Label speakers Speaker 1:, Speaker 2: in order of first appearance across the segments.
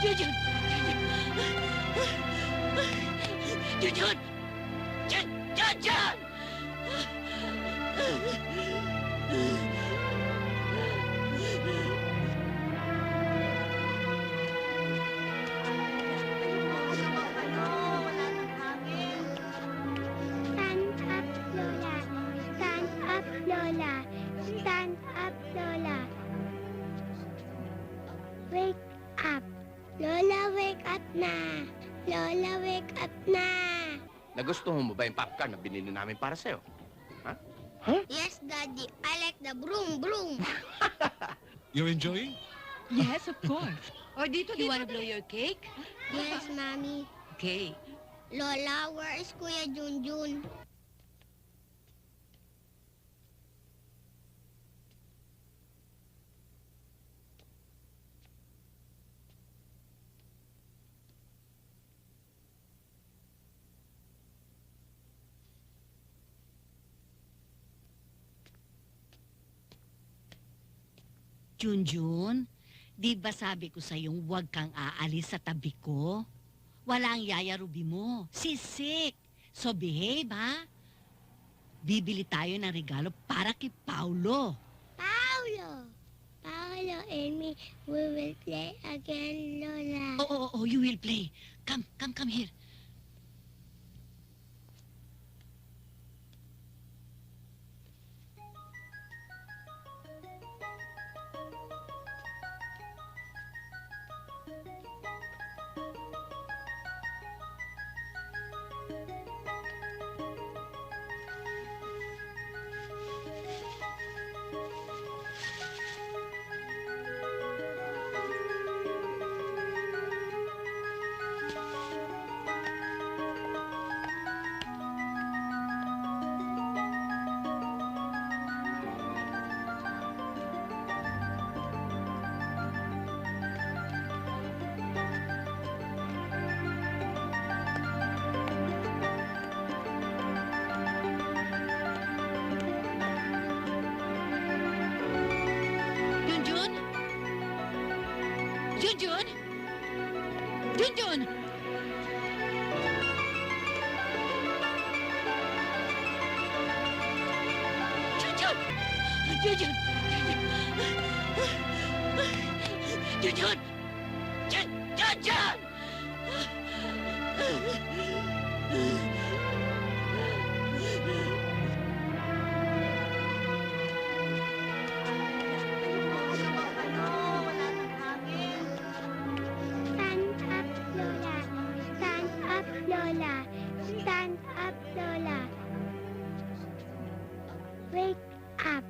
Speaker 1: Junjun! Junjun! Jun!
Speaker 2: Lola, wake up na. Lola, wake up na.
Speaker 3: Nagustuhan mo ba yung popcorn na binili namin para sa'yo?
Speaker 2: Yes, Daddy. I like the broom, broom.
Speaker 4: You're enjoying?
Speaker 5: Yes, of course.
Speaker 1: O, dito, You wanna blow your cake?
Speaker 2: Yes, Mommy.
Speaker 1: Okay.
Speaker 2: Lola, where is Kuya Junjun?
Speaker 6: Junjun, di ba sabi ko sa'yong huwag kang aalis sa tabi ko? Wala ang yaya Ruby mo. Sisik. So behave, ha? Bibili tayo ng regalo para kay Paulo.
Speaker 2: Paolo. Paolo and me, we will play again, Lola.
Speaker 6: Oh, oh, oh, you will play. Come, come, come here. Junjun? Junjun! Junjun!
Speaker 1: Junjun! Junjun! Jun! Junjun!
Speaker 2: Up, Lola. Wake up.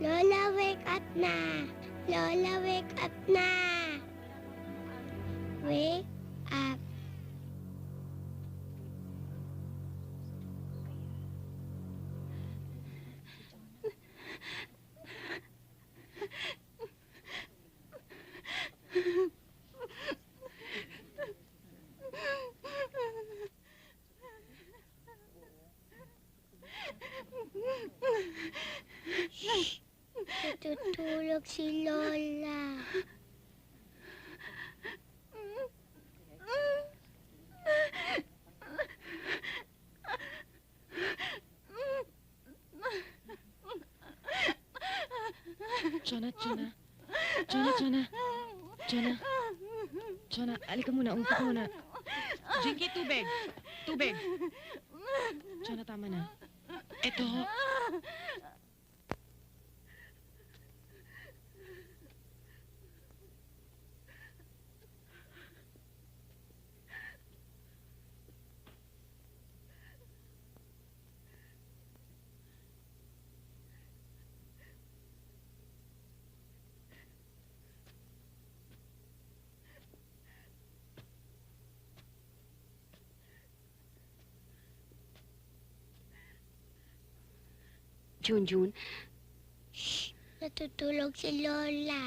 Speaker 2: Lola, wake up na. Lola, wake up na. Wake up. Natutulog si Lola.
Speaker 5: Chona, Chona. Chona, Chona. Chona. Chona, alika muna. Umupo ka muna. Jinky, tubig. Tubig. Chona, tama na. Ito.
Speaker 2: Junjun. Shh! Natutulog si Lola.